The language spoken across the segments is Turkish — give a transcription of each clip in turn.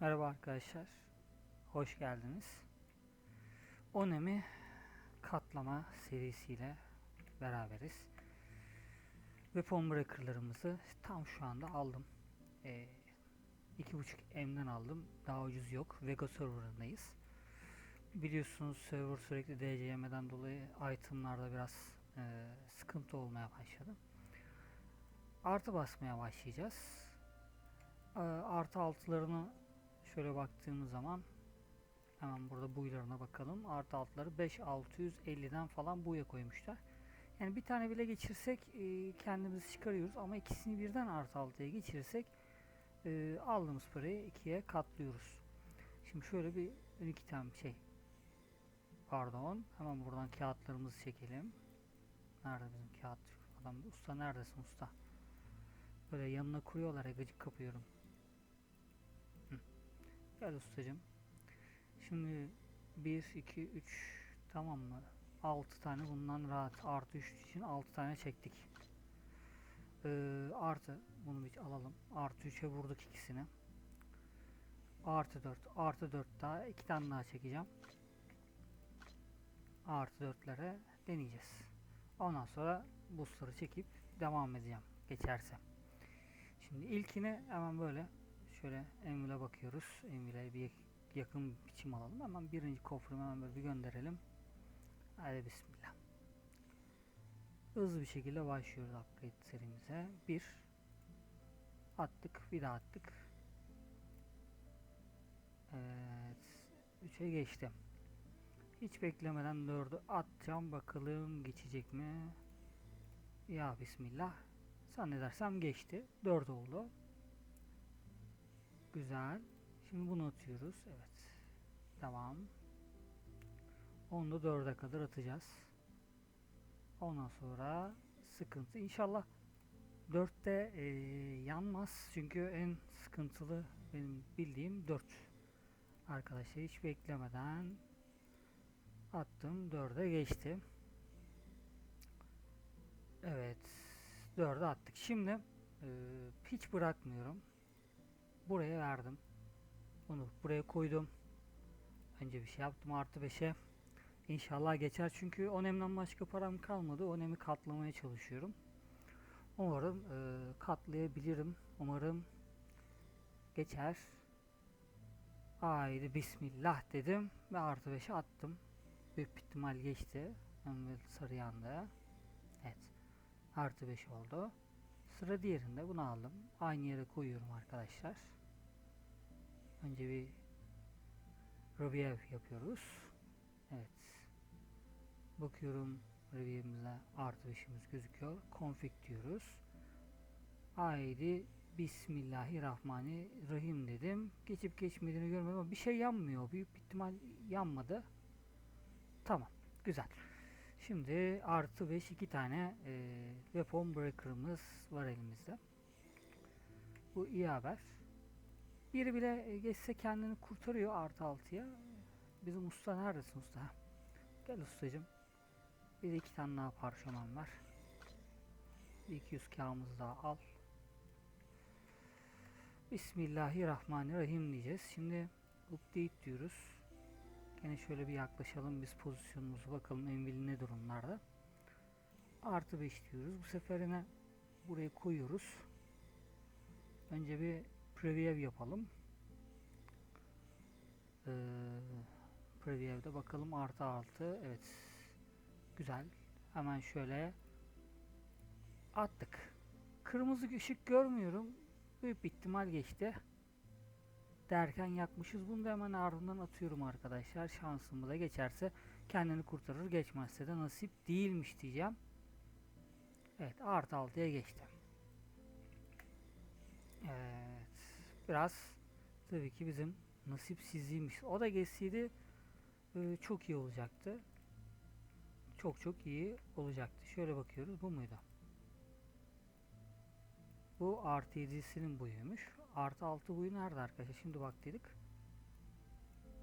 Merhaba arkadaşlar. Hoş geldiniz. Onemi katlama serisiyle beraberiz. Weapon Breaker'larımızı tam şu anda aldım. Ee, 2.5M'den aldım. Daha ucuz yok. Vega serverındayız. Biliyorsunuz server sürekli DCM'den dolayı itemlarda biraz e, sıkıntı olmaya başladı. Artı basmaya başlayacağız. Ee, artı altılarını şöyle baktığımız zaman hemen burada buylarına bakalım. Artı altları 5650'den falan buya koymuşlar. Yani bir tane bile geçirsek e, kendimizi çıkarıyoruz ama ikisini birden artı altıya geçirirsek e, aldığımız parayı ikiye katlıyoruz. Şimdi şöyle bir iki tane şey pardon hemen buradan kağıtlarımızı çekelim. Nerede bizim kağıt adam usta neredesin usta? Böyle yanına koyuyorlar ya gıcık kapıyorum. Gel ustacım. Şimdi 1, 2, 3 tamam mı? 6 tane bundan rahat. Artı 3 için 6 tane çektik. Ee, artı bunu bir alalım. Artı 3'e vurduk ikisini. Artı 4. Artı 4 daha. 2 tane daha çekeceğim. Artı 4'lere deneyeceğiz. Ondan sonra boostları çekip devam edeceğim. Geçerse. Şimdi ilkine hemen böyle şöyle Envil'e bakıyoruz. Envil'e bir yakın biçim alalım. Hemen birinci kofrumu hemen böyle bir gönderelim. Hadi bismillah. Hızlı bir şekilde başlıyoruz upgrade serimize. Bir attık, bir daha attık. Evet, 3'e geçtim. Hiç beklemeden 4'ü atacağım. Bakalım geçecek mi? Ya bismillah. Zannedersem geçti. 4 oldu. Güzel. Şimdi bunu atıyoruz. Evet. Tamam. Onu da 4'e kadar atacağız. Ondan sonra sıkıntı. İnşallah 4'te e, yanmaz. Çünkü en sıkıntılı benim bildiğim 4. Arkadaşlar hiç beklemeden attım. 4'e geçti. Evet. 4'e attık. Şimdi e, hiç bırakmıyorum. Buraya verdim. Bunu buraya koydum. Önce bir şey yaptım artı 5'e. İnşallah geçer çünkü onemden başka param kalmadı. Onemi katlamaya çalışıyorum. Umarım e, katlayabilirim. Umarım geçer. Haydi bismillah dedim ve artı 5'e attım. Büyük ihtimal geçti. Hemen sarı yandı. Evet. Artı 5 oldu. Sıra diğerinde bunu aldım. Aynı yere koyuyorum arkadaşlar. Önce bir review yapıyoruz. Evet. Bakıyorum review'imize artı 5'imiz gözüküyor. Config diyoruz. Haydi Bismillahirrahmanirrahim dedim. Geçip geçmediğini görmedim ama bir şey yanmıyor. Büyük ihtimal yanmadı. Tamam. Güzel. Şimdi artı 5 iki tane e, weapon breaker'ımız var elimizde. Bu iyi haber. Biri bile geçse kendini kurtarıyor artı 6'ya. Bizim usta neredesin usta? Gel ustacım. Bir de iki tane daha parşömen var. Bir 200 kağımızı daha al. Bismillahirrahmanirrahim diyeceğiz. Şimdi update diyoruz. Yine şöyle bir yaklaşalım biz pozisyonumuzu bakalım Envil ne durumlarda. Artı 5 diyoruz. Bu seferine buraya koyuyoruz. Önce bir preview yapalım. Ee, preview'de bakalım artı 6. Evet. Güzel. Hemen şöyle attık. Kırmızı ışık görmüyorum. Büyük bir ihtimal geçti. Derken yakmışız. Bunu da hemen ardından atıyorum arkadaşlar. Şansımı da geçerse kendini kurtarır. Geçmezse de nasip değilmiş diyeceğim. Evet artı 6'ya geçti. Evet. Biraz tabii ki bizim nasipsizliğimiz. O da geçseydi e, çok iyi olacaktı. Çok çok iyi olacaktı. Şöyle bakıyoruz. Bu muydu? Bu artı 7'sinin buyuymuş. Artı 6 buyu nerede arkadaşlar? Şimdi baktıydık.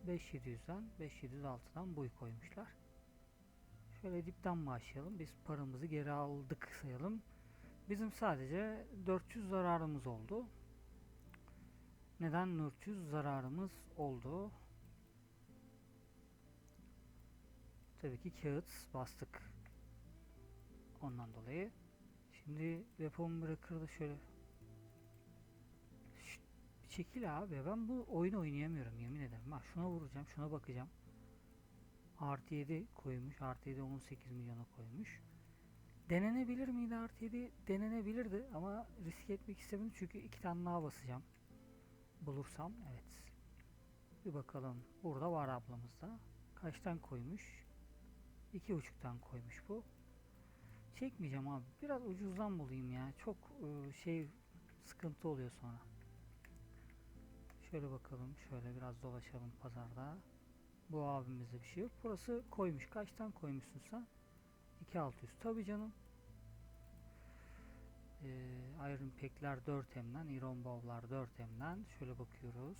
5700'den 5706'dan buy koymuşlar. Şöyle dipten başlayalım. Biz paramızı geri aldık sayalım. Bizim sadece 400 zararımız oldu. Neden 400 zararımız oldu? Tabii ki kağıt bastık. Ondan dolayı. Şimdi weapon bırakır şöyle. Şşt, çekil abi. Ben bu oyunu oynayamıyorum yemin ederim. Bak şuna vuracağım, şuna bakacağım. Artı 7 koymuş. Artı 7 18 milyona koymuş. Denenebilir miydi artı 7? Denenebilirdi ama risk etmek istemedim çünkü iki tane daha basacağım. Bulursam evet. Bir bakalım. Burada var ablamızda. Kaçtan koymuş? İki buçuktan koymuş bu. Çekmeyeceğim abi. Biraz ucuzdan bulayım ya. Çok e, şey sıkıntı oluyor sonra. Şöyle bakalım. Şöyle biraz dolaşalım pazarda. Bu abimizde bir şey yok. Burası koymuş. Kaçtan koymuşsun sen? 2600. Tabii canım. Ee, Iron Pack'ler 4M'den, Iron Bow'lar 4M'den. Şöyle bakıyoruz.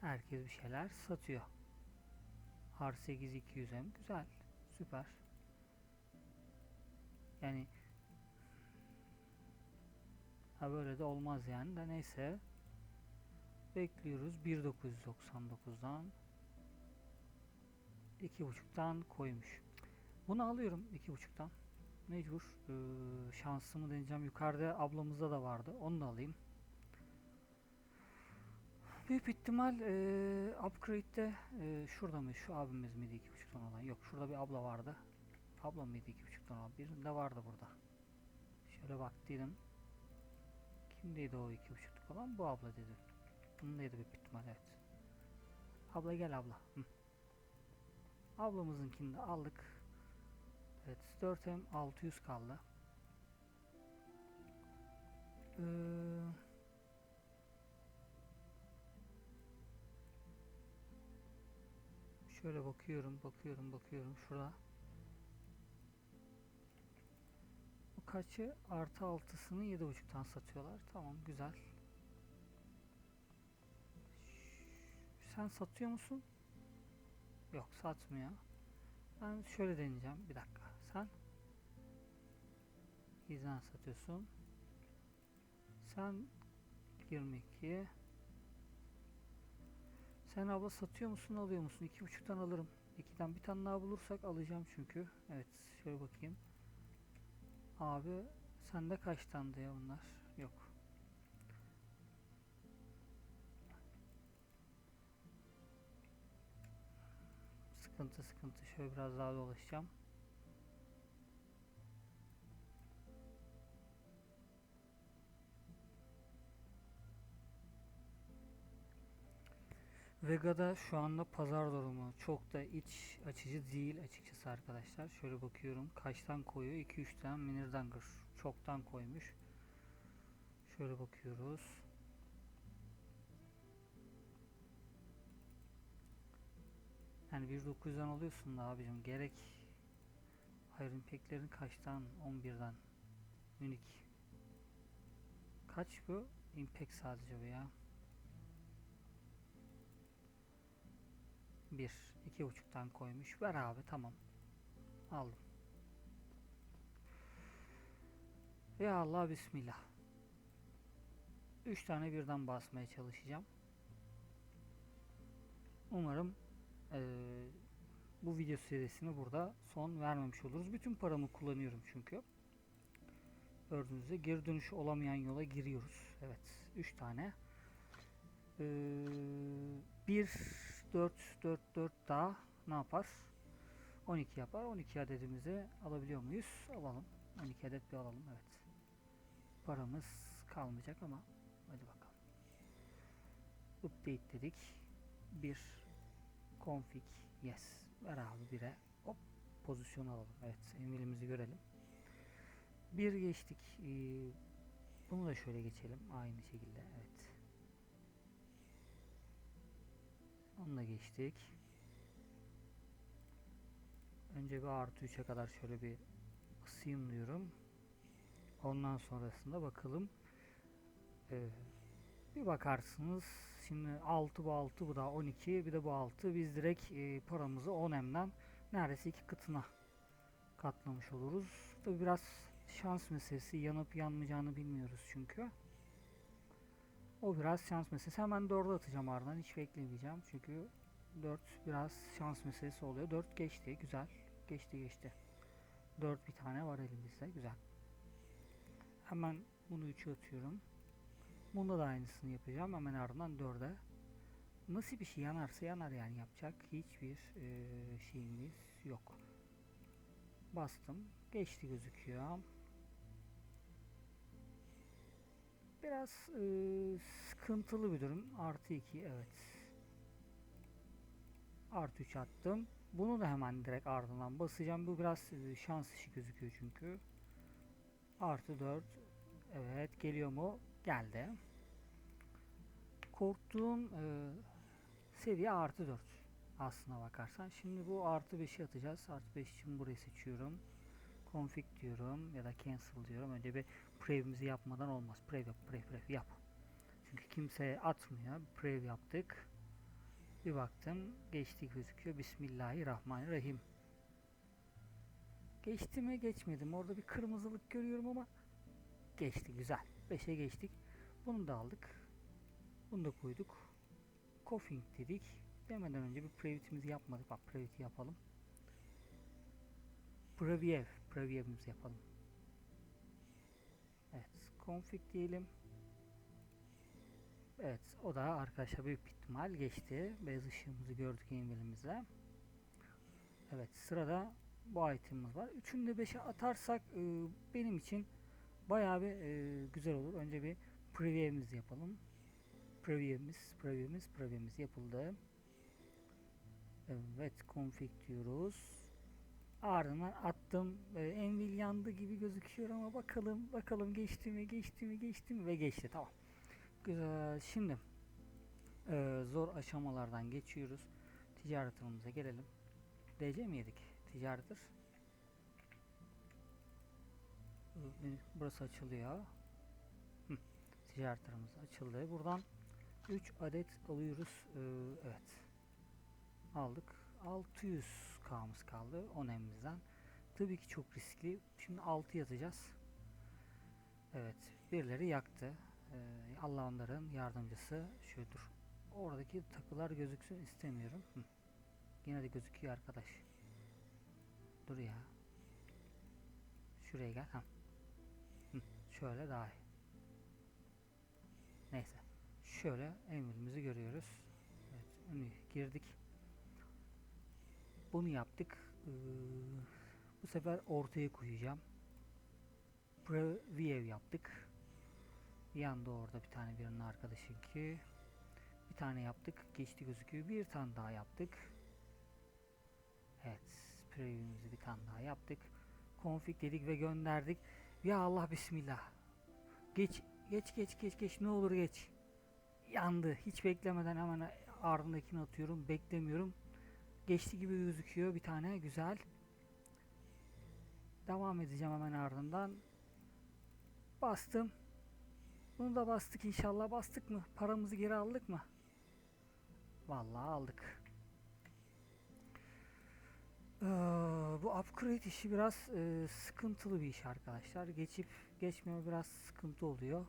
Herkes bir şeyler satıyor. R8 200M. Güzel. Süper. Yani ha böyle de olmaz yani de neyse. Bekliyoruz 1999'dan 2.5'tan koymuş. Bunu alıyorum 2.5'tan. Mecbur. Ee, şansımı deneyeceğim. Yukarıda ablamızda da vardı. Onu da alayım. Büyük ihtimal e, upgrade'de e, şurada mı? Şu abimiz miydi 2.5'tan olan? Yok şurada bir abla vardı. Ablam mıydı 2.5'tan olan? Birinde vardı burada. Şöyle baktıydım. Kimdeydi o 2.5'luk olan? Bu abla dedi. Bundaydı büyük ihtimal evet. Abla gel abla. Hı. Ablamızınkini de aldık. Evet 4M 600 kaldı. Ee, şöyle bakıyorum, bakıyorum, bakıyorum. Şurada. Bu kaçı? Artı altısını 7.5'tan satıyorlar. Tamam güzel. Sen satıyor musun? Yok satmıyor. Ben şöyle deneyeceğim. Bir dakika. Gizden satıyorsun. Sen 22 Sen abla satıyor musun alıyor musun? İki buçuktan alırım. İkiden bir tane daha bulursak alacağım çünkü. Evet şöyle bakayım. Abi sende kaç tane ya bunlar? Yok. Sıkıntı sıkıntı. Şöyle biraz daha dolaşacağım. Vega'da şu anda pazar durumu çok da iç açıcı değil açıkçası arkadaşlar. Şöyle bakıyorum kaçtan koyuyor? 2-3'ten Minirdanger çoktan koymuş. Şöyle bakıyoruz. Yani 1900'den alıyorsun da abicim gerek Iron Pack'lerin kaçtan 11'den Unique Kaç bu? Impact sadece bu ya. 1 iki buçuktan koymuş. Ver abi tamam. Aldım. Ya Allah bismillah. 3 tane birden basmaya çalışacağım. Umarım eee, bu video serisini burada son vermemiş oluruz. Bütün paramı kullanıyorum çünkü. Gördüğünüz üzere geri dönüş olamayan yola giriyoruz. Evet. 3 tane. Eee 1 4 4 4 daha ne yapar? 12 yapar. 12 adedimizi alabiliyor muyuz? Alalım. 12 adet bir alalım. Evet. Paramız kalmayacak ama hadi bakalım. Update dedik. Bir config yes. Ver abi bire. Hop pozisyon alalım. Evet. Emirimizi görelim. Bir geçtik. Ee, bunu da şöyle geçelim. Aynı şekilde. Evet. Onunla geçtik. Önce bir artı 3'e kadar şöyle bir ısıyım diyorum. Ondan sonrasında bakalım. Ee, bir bakarsınız. Şimdi 6 bu 6 bu da 12 bir de bu 6. Biz direkt e, paramızı 10M'den neredeyse iki katına katlamış oluruz. Tabi biraz şans meselesi yanıp yanmayacağını bilmiyoruz çünkü. O biraz şans meselesi. Hemen 4'e atacağım ardından. Hiç beklemeyeceğim. Çünkü 4 biraz şans meselesi oluyor. 4 geçti. Güzel. Geçti geçti. 4 bir tane var elimizde. Güzel. Hemen bunu 3'e atıyorum. Bunda da aynısını yapacağım. Hemen ardından 4'e. Nasıl bir şey yanarsa yanar yani yapacak hiçbir eee, şeyimiz yok. Bastım. Geçti gözüküyor. Biraz eee, sıkıntılı bir durum. Artı 2 evet. Artı 3 attım. Bunu da hemen direkt ardından basacağım. Bu biraz eee, şans işi gözüküyor çünkü. Artı 4. Evet geliyor mu? Geldi. Korktuğum eee, seviye artı 4 aslına bakarsan. Şimdi bu artı 5'i atacağız. Artı 5 için burayı seçiyorum. Config diyorum ya da cancel diyorum. Önce bir prev'imizi yapmadan olmaz. Prev yap, prev, prev yap. Çünkü kimse atmıyor. Prev yaptık. Bir baktım geçti gözüküyor. Bismillahirrahmanirrahim. Geçti mi geçmedi mi? Orada bir kırmızılık görüyorum ama geçti güzel. 5'e geçtik. Bunu da aldık. Bunu da koyduk. Coughing dedik. Demeden önce bir previtimizi yapmadık. Bak previti yapalım. Preview. Preview'imizi yapalım. Config diyelim. Evet. O da arkadaşlar büyük ihtimal geçti. Beyaz ışığımızı gördük elimizle. Evet. Sırada bu itemimiz var. Üçünü de 5'e atarsak e, benim için bayağı bir e, güzel olur. Önce bir preview'imizi yapalım. Preview'imiz, preview'imiz, preview'imiz yapıldı. Evet, config diyoruz. Ardından attım. Envil yandı gibi gözüküyor ama bakalım, bakalım geçti mi, geçti mi, geçti mi ve geçti. Tamam. Güzel. Şimdi e, zor aşamalardan geçiyoruz. Ticaret alanımıza gelelim. DC mi yedik? Ticarettir. Ee, Burası açılıyor. Hı. Ticaret aramız açıldı. Buradan 3 adet alıyoruz. Ee, evet. Aldık. 600 K'mız kaldı 10 emimizden. Tabii ki çok riskli. Şimdi 6 yatacağız. Evet. Birileri yaktı. Ee, Allah onların yardımcısı. Şudur. Oradaki takılar gözüksün istemiyorum. Hı. Yine de gözüküyor arkadaş. Dur ya. Şuraya gel. Hı. Şöyle daha iyi. Neyse. Şöyle emirimizi görüyoruz. Evet. Girdik. Bunu yaptık. Ee, bu sefer ortaya koyacağım. Preview yaptık. Yanda orada bir tane birinin arkadaşı ki. Bir tane yaptık. Geçti gözüküyor. Bir tane daha yaptık. Evet. Preview'imizi bir tane daha yaptık. Config dedik ve gönderdik. Ya Allah bismillah. Geç geç geç geç geç ne olur geç. Yandı. Hiç beklemeden hemen ardındakini atıyorum. Beklemiyorum. Geçti gibi gözüküyor bir tane. Güzel. Devam edeceğim hemen ardından. Bastım. Bunu da bastık inşallah. Bastık mı? Paramızı geri aldık mı? Vallahi aldık. Ee, bu upgrade işi biraz e, sıkıntılı bir iş arkadaşlar. Geçip geçmeme biraz sıkıntı oluyor.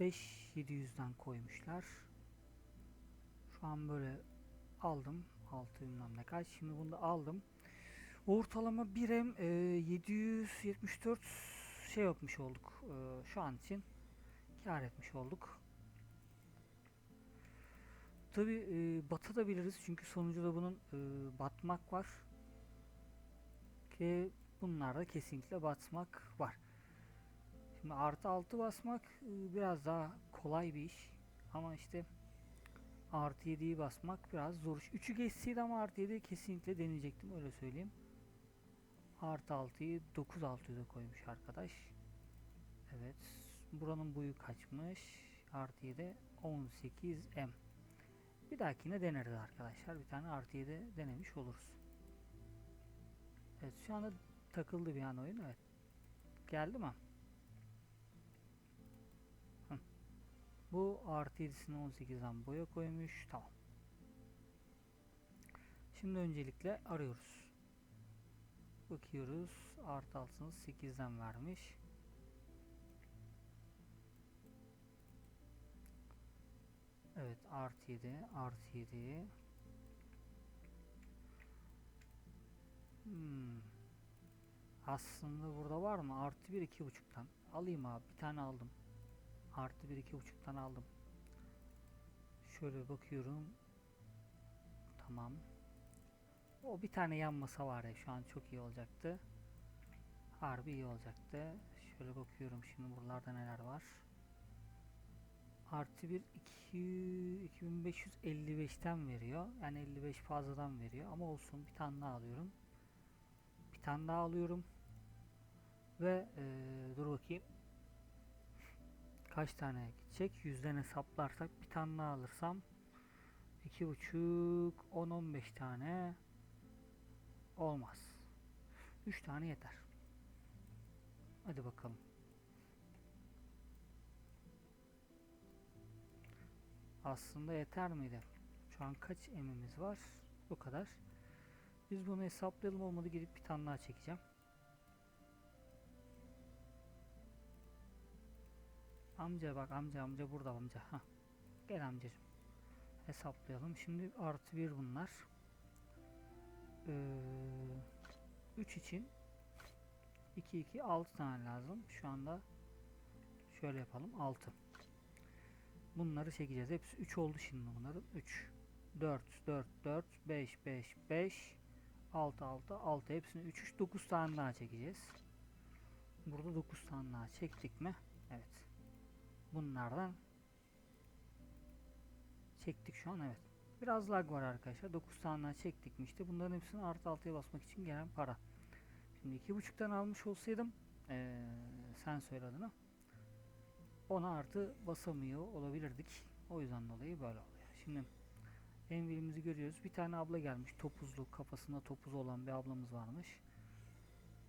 5700'den koymuşlar. Şu an böyle aldım. 6 bilmem ne kaç. Şimdi bunu da aldım. Ortalama 1M e, 774 şey yapmış olduk. E, şu an için kar etmiş olduk. Tabi e, batabiliriz çünkü sonucunda bunun e, batmak var. Ki bunlarda kesinlikle batmak var. Şimdi artı 6 basmak e, biraz daha kolay bir iş. Ama işte artı 7'yi basmak biraz zor. 3'ü geçseydi ama artı 7'yi kesinlikle deneyecektim öyle söyleyeyim. Artı 6'yı 9 6'ya koymuş arkadaş. Evet. Buranın boyu kaçmış? Artı 7 18M. Bir dahakine deneriz arkadaşlar. Bir tane artı 7 denemiş oluruz. Evet şu anda takıldı bir an oyun. Evet. Geldi mi? Bu artı 7'sini 18'den boya koymuş. Tamam. Şimdi öncelikle arıyoruz. Bakıyoruz. Artı altını 8'den vermiş. Evet artı 7 artı 7 Hmm. Aslında burada var mı? Artı 1 iki buçuktan. Alayım abi. Bir tane aldım. Artı 1 iki buçuktan aldım. Şöyle bakıyorum. Tamam. O bir tane yan masa var ya şu an çok iyi olacaktı. Harbi iyi olacaktı. Şöyle bakıyorum şimdi buralarda neler var. Artı 1 2 2555'ten veriyor. Yani 55 fazladan veriyor ama olsun bir tane daha alıyorum. Bir tane daha alıyorum. Ve eee, dur bakayım. Kaç tane gidecek? Yüzden hesaplarsak bir tane daha alırsam iki buçuk 10-15 tane olmaz. 3 tane yeter. Hadi bakalım. Aslında yeter miydi? Şu an kaç emimiz var? Bu kadar. Biz bunu hesaplayalım olmadı gidip bir tane daha çekeceğim. Amca bak amca amca burada amca. Hah. Gel amcacığım. Hesaplayalım. Şimdi artı bir bunlar. 3 için 2 2 6 tane lazım. Şu anda şöyle yapalım 6. Bunları çekeceğiz. Hepsi 3 oldu şimdi bunların. 3 4 4 4 5 5 5 6 6 6 hepsini 3 3 9 tane daha çekeceğiz. Burada 9 tane daha çektik mi? Evet. Bunlardan çektik şu an evet. Biraz lag var arkadaşlar. 9 tane daha çektik mi işte bunların hepsini artı 6'ya basmak için gelen para. Şimdi 2.5'tan almış olsaydım ee, sen söyle adını. Ona artı basamıyor olabilirdik. O yüzden dolayı böyle oluyor. Şimdi envilimizi görüyoruz. Bir tane abla gelmiş. Topuzlu kafasında topuz olan bir ablamız varmış.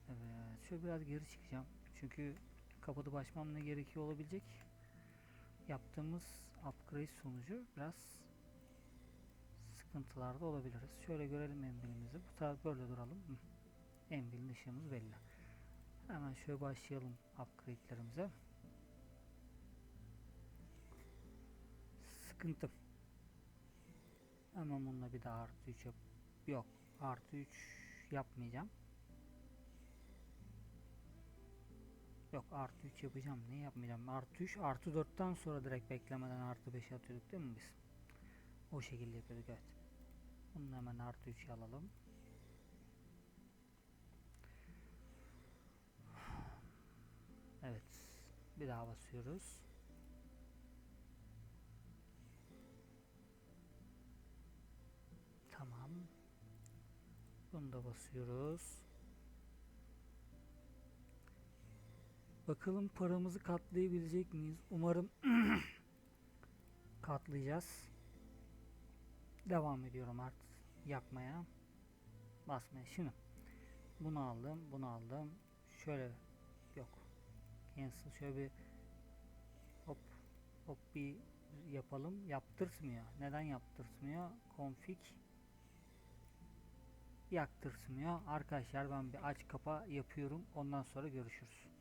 Evet. Şöyle biraz geri çıkacağım. Çünkü kapatıp açmam ne gerekiyor olabilecek. Yaptığımız upgrade sonucu biraz sıkıntılarda olabiliriz. Şöyle görelim envilimizi. Bu taraf böyle duralım. Hı. Envilin ışığımız belli. Hemen şöyle başlayalım upgrade'lerimize. Sıkıntı. Hemen bununla bir daha artı 3 yap. Yok. Artı 3 yapmayacağım. Yok artı 3 yapacağım. Ne yapmayacağım? Artı 3 artı 4'ten sonra direkt beklemeden artı 5 atıyorduk değil mi biz? O şekilde yapıyorduk evet. Bunu hemen artı 3 alalım. Evet. Bir daha basıyoruz. Tamam. Bunu da basıyoruz. Bakalım paramızı katlayabilecek miyiz? Umarım katlayacağız. Devam ediyorum artık yapmaya. Basmaya. Şimdi bunu aldım, bunu aldım. Şöyle yok. Cancel şöyle bir hop hop bir yapalım. Yaptırtmıyor. Neden yaptırtmıyor? Config yaktırtmıyor. Arkadaşlar ben bir aç kapa yapıyorum. Ondan sonra görüşürüz.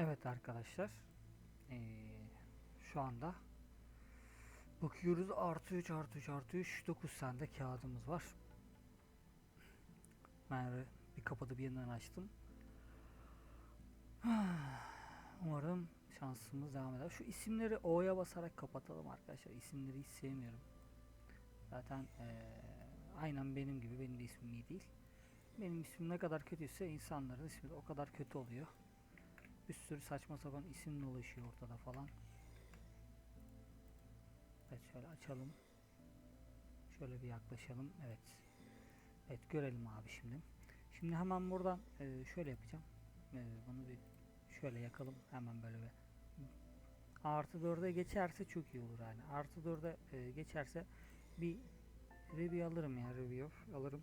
Evet arkadaşlar. Ee, şu anda bakıyoruz artı 3 artı 3 artı 3 9 tane de kağıdımız var. Ben bir kapadı bir yandan açtım. Umarım şansımız devam eder. Şu isimleri O'ya basarak kapatalım arkadaşlar. İsimleri hiç sevmiyorum. Zaten ee, aynen benim gibi benim de ismim iyi değil. Benim ismim ne kadar kötüyse insanların ismi de o kadar kötü oluyor. Bir sürü saçma sapan isim dolaşıyor ortada falan. Evet şöyle açalım. Şöyle bir yaklaşalım. Evet. Evet görelim abi şimdi. Şimdi hemen buradan e, şöyle yapacağım. E, bunu bir şöyle yakalım. Hemen böyle bir artı 4'e geçerse çok iyi olur yani. Artı 4'e e, geçerse bir review alırım ya review alırım.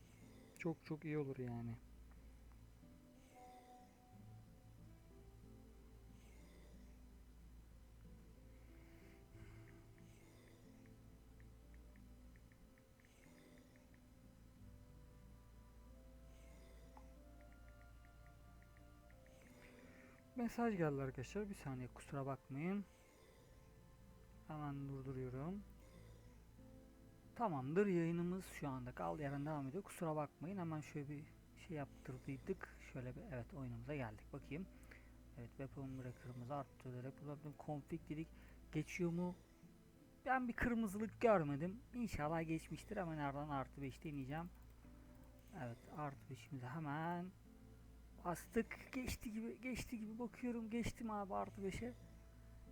Çok çok iyi olur yani. Mesaj geldi arkadaşlar. Bir saniye kusura bakmayın. Hemen durduruyorum. Tamamdır yayınımız şu anda kal yerden devam ediyor. Kusura bakmayın hemen şöyle bir şey yaptırdıydık. Şöyle bir evet oyunumuza geldik. Bakayım. Evet weapon breaker'ımızı arttırdık. Config dedik. Geçiyor mu? Ben bir kırmızılık görmedim. İnşallah geçmiştir. Hemen nereden artı 5 deneyeceğim. Evet artı 5'imizi hemen bastık. Geçti gibi geçti gibi bakıyorum. Geçtim abi artı 5'e.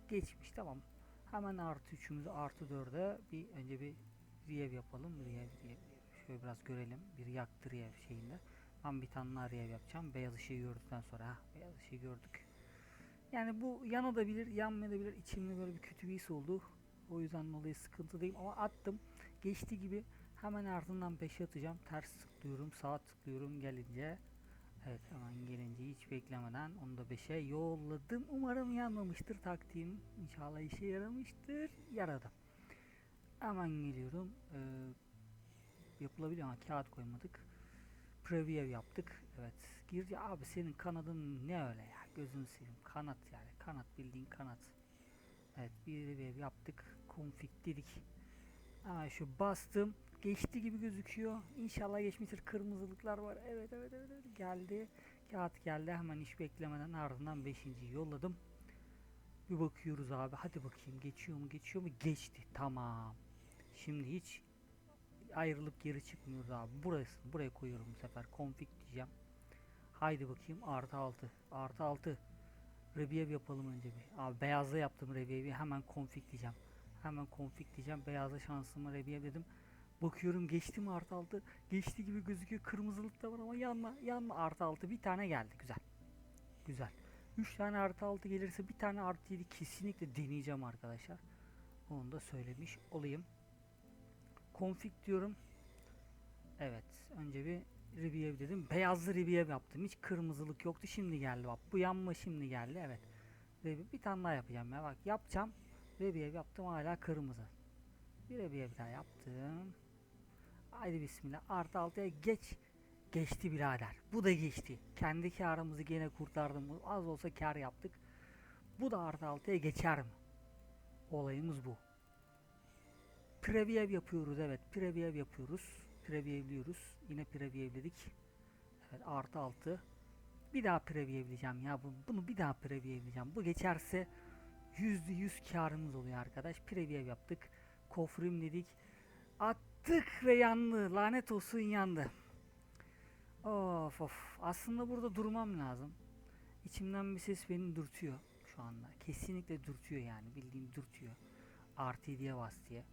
Geçmiş tamam. Hemen artı 3'ümüzü artı 4'e bir önce bir rev yapalım. Rev, rev. Şöyle biraz görelim. Bir yaktı rev şeyinde. Ben bir tane daha yapacağım. Beyaz ışığı gördükten sonra. Ha, beyaz ışığı gördük. Yani bu yanabilir, yanmayabilir. İçimde böyle bir kötü bir his oldu. O yüzden dolayı sıkıntıdayım ama attım. Geçti gibi hemen ardından 5'e atacağım. Ters tıklıyorum, sağ tıklıyorum gelince. Evet hemen gelince hiç beklemeden onu da 5'e yolladım. Umarım yanmamıştır taktiğim. İnşallah işe yaramıştır. Yaradı. Hemen geliyorum. Ee, yapılabiliyor ama kağıt koymadık. Preview yaptık. Evet. Girdi abi senin kanadın ne öyle ya? Gözünü seveyim. Kanat yani. Kanat bildiğin kanat. Evet bir review yaptık. Config dedik. Hemen şu bastım. Geçti gibi gözüküyor. İnşallah geçmiştir. Kırmızılıklar var. Evet evet evet, evet. geldi. Kağıt geldi. Hemen hiç beklemeden ardından 5. yolladım. Bir bakıyoruz abi. Hadi bakayım geçiyor mu geçiyor mu? Geçti. Tamam. Şimdi hiç ayrılıp geri çıkmıyoruz abi. Burası. Buraya koyuyorum bu sefer. Config diyeceğim. Haydi bakayım. Artı 6. Artı 6. Review yapalım önce bir. Abi beyazla yaptım review'i. Hemen config diyeceğim. Hemen config diyeceğim. Beyazla şansımı review dedim. Bakıyorum geçti mi artı 6? Geçti gibi gözüküyor. Kırmızılık da var ama yanma yanma artı 6. Bir tane geldi. Güzel. Güzel. 3 tane artı 6 gelirse bir tane artı 7 kesinlikle deneyeceğim arkadaşlar. Onu da söylemiş olayım. Config diyorum. Evet. Önce bir review dedim. Beyazlı review yaptım. Hiç kırmızılık yoktu. Şimdi geldi bak. Bu yanma şimdi geldi. Evet. Review. Bir tane daha yapacağım ya. Bak yapacağım. Review yaptım hala kırmızı. Bir review daha yaptım. Haydi bismillah. Artı altıya geç. Geçti birader. Bu da geçti. Kendi karımızı gene kurtardım. Az olsa kar yaptık. Bu da artı altıya geçer mi? Olayımız bu. Preview yapıyoruz evet. Preview yapıyoruz. Preview'liyoruz. Yine preview'ledik. Evet artı 6. Bir daha preview'leyeceğim ya. Bunu, bunu bir daha preview'leyeceğim. Bu geçerse %100 karımız oluyor arkadaş. Preview yaptık. Kofrim dedik. Attık ve yandı. Lanet olsun yandı. Of of. Aslında burada durmam lazım. İçimden bir ses beni dürtüyor şu anda. Kesinlikle dürtüyor yani. Bildiğim dürtüyor. Artı diye bas diye.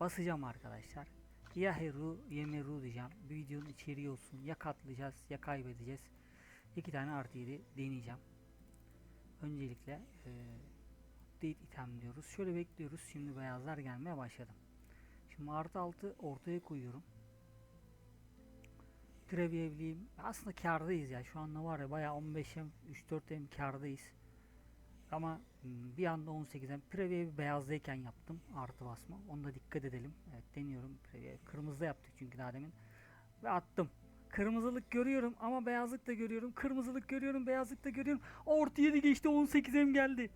Basacağım arkadaşlar. Ya Heru ya Meru diyeceğim. Bir videonun içeriği olsun. Ya katlayacağız ya kaybedeceğiz. İki tane 7 deneyeceğim. Öncelikle e, date item diyoruz. Şöyle bekliyoruz. Şimdi beyazlar gelmeye başladı. Şimdi artı 6 ortaya koyuyorum. Preview'liyim. Aslında kardayız ya. Şu anda var ya bayağı 15'em 3-4'em kardayız. Ama hmm, bir anda 18'den preview beyazdayken yaptım artı basma. Onu da dikkat edelim. Evet deniyorum. Preview. Kırmızıda yaptık çünkü daha demin. Ve attım. Kırmızılık görüyorum ama beyazlık da görüyorum. Kırmızılık görüyorum, beyazlık da görüyorum. Orta 7 geçti 18'em geldi.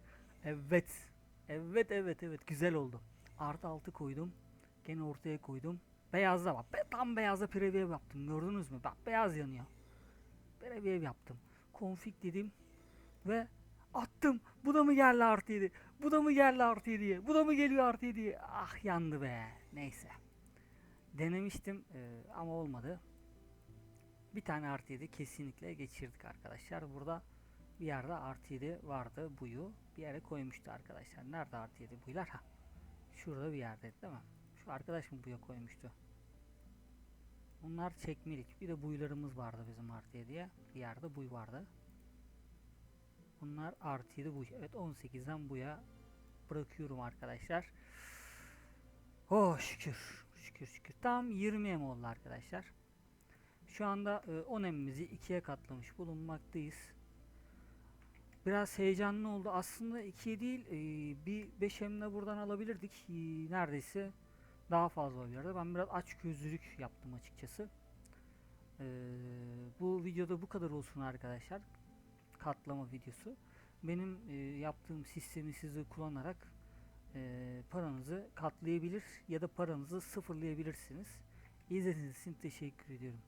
Evet. Evet evet evet güzel oldu. Artı 6 koydum. Gene ortaya koydum. Beyazda bak. Tam beyazda preview yaptım. Gördünüz mü? Bak beyaz yanıyor. Preview yaptım. Config dedim. Ve attım. Bu da mı geldi artı 7? Bu da mı geldi artı 7'ye? Bu da mı geliyor artı 7'ye? Ah yandı be. Neyse. Denemiştim eee, ama olmadı. Bir tane artı 7 kesinlikle geçirdik arkadaşlar. Burada bir yerde artı 7 vardı buyu. Bir yere koymuştu arkadaşlar. Nerede artı 7 buylar? Ha. Şurada bir yerde değil mi? Arkadaş mı buya koymuştu? Bunlar çekmelik. Bir de buylarımız vardı bizim artı 7'ye. Bir yerde buy vardı. Bunlar artı 7 buy. Evet 18'den buya bırakıyorum arkadaşlar. Oh şükür. Şükür şükür. Tam 20 em oldu arkadaşlar. Şu anda e, 10 emimizi ikiye katlamış bulunmaktayız. Biraz heyecanlı oldu. Aslında 2'ye değil e, bir 5 emle buradan alabilirdik. E, neredeyse daha fazla olabilirdi. Ben biraz aç gözlülük yaptım açıkçası. E, bu videoda bu kadar olsun arkadaşlar. Katlama videosu. Benim e, yaptığım sistemi siz de kullanarak e, paranızı katlayabilir ya da paranızı sıfırlayabilirsiniz. İzlediğiniz için teşekkür ediyorum.